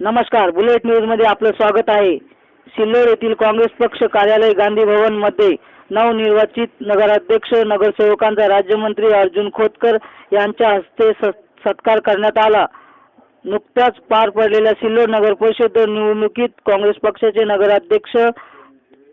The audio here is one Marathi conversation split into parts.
नमस्कार बुलेट न्यूजमध्ये आपलं स्वागत आहे. सिल्लोड येथील काँग्रेस पक्ष कार्यालय गांधी भवनमध्ये नवनिर्वाचित नगराध्यक्ष नगरसेवकांचा राज्यमंत्री अर्जुन खोतकर यांच्या हस्ते सत्कार करण्यात आला. नुकत्याच पार पडलेल्या सिल्लोड नगर परिषद निवडणुकीत काँग्रेस पक्षाचे नगराध्यक्ष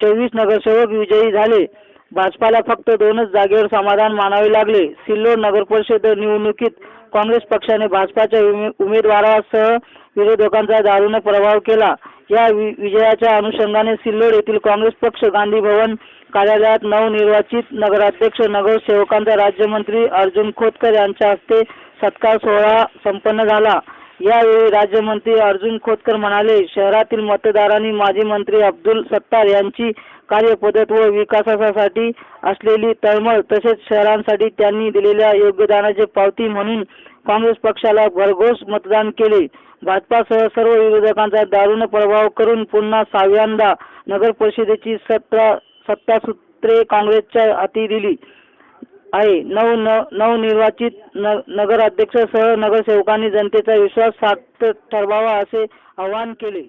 चोवीस नगरसेवक विजयी झाले. भाजपाला फक्त दोनच जागेवर समाधान मानावे लागले. सिल्लोड नगर परिषद निवडणुकीत काँग्रेस पक्षाने भाजपाच्या उमे- उमेदवारासह विरोधकांचा दारुण प्रभाव केला. या वि- विजयाच्या अनुषंगाने सिल्लोड येथील काँग्रेस पक्ष गांधी भवन कार्यालयात नवनिर्वाचित नगराध्यक्ष नगरसेवकांचा राज्यमंत्री अर्जुन खोतकर यांच्या हस्ते सत्कार सोहळा संपन्न झाला. यावेळी राज्यमंत्री अर्जुन खोतकर म्हणाले शहरातील मतदारांनी माजी मंत्री अब्दुल सत्तार यांची कार्यपद्धत व विकासासाठी असलेली तळमळ तसेच शहरांसाठी त्यांनी दिलेल्या योगदानाचे पावती म्हणून काँग्रेस पक्षाला भरघोस मतदान केले. भाजपासह सर्व विरोधकांचा दारुण प्रभाव करून पुन्हा सहाव्यांदा नगर परिषदेची सत्ता सत्तासूत्रे काँग्रेसच्या हाती दिली. आहे. नव न नवनिर्वाचित न नगराध्यक्षसह नगरसेवकांनी जनतेचा विश्वास सार्थ ठरवावा असे आवाहन केले.